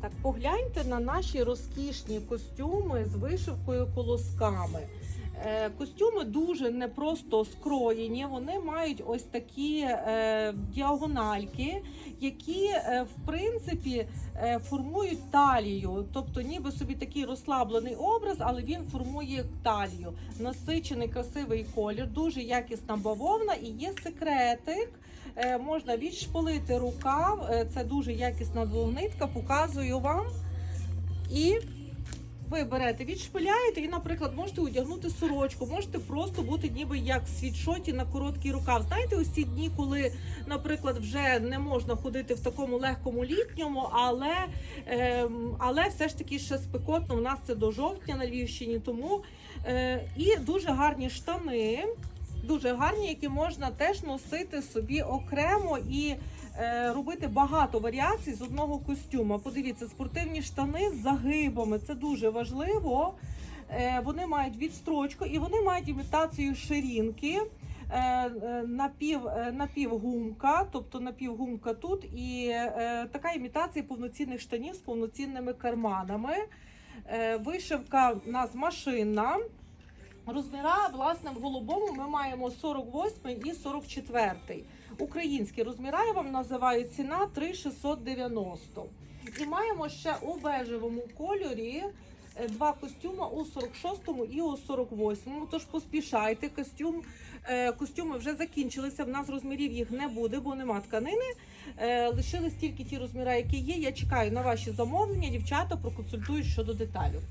Так, погляньте на наші розкішні костюми з вишивкою колосками. Е, Костюми дуже непросто скроєні, вони мають ось такі е, діагональки, які е, в принципі формують талію. Тобто, ніби собі такий розслаблений образ, але він формує талію. Насичений красивий колір, дуже якісна бавовна і є секретик. Можна відшполити рукав. Це дуже якісна двогнитка. Показую вам. І ви берете, відшпиляєте і, наприклад, можете одягнути сорочку, можете просто бути ніби як в світшоті на короткий рукав. Знаєте, ось ці дні, коли, наприклад, вже не можна ходити в такому легкому літньому, але, ем, але все ж таки ще спекотно. У нас це до жовтня на Львівщині, тому е, і дуже гарні штани. Дуже гарні, які можна теж носити собі окремо і е, робити багато варіацій з одного костюма. Подивіться, спортивні штани з загибами. Це дуже важливо. Е, вони мають відстрочку і вони мають імітацію ширинки. е, е, Напів, е, напівгумка, тобто напівгумка тут, і е, така імітація повноцінних штанів з повноцінними карманами. Е, вишивка в нас машинна. Розміра, власне, в голубому ми маємо 48 і 44. Українські розміра я вам називаю ціна 3690. І маємо ще у бежевому кольорі е, два костюми у 46 і у 48. Тож поспішайте. Костюм, е, костюми вже закінчилися. В нас розмірів їх не буде, бо нема тканини. Е, Лишились тільки ті розміри, які є. Я чекаю на ваші замовлення. Дівчата проконсультують щодо деталю.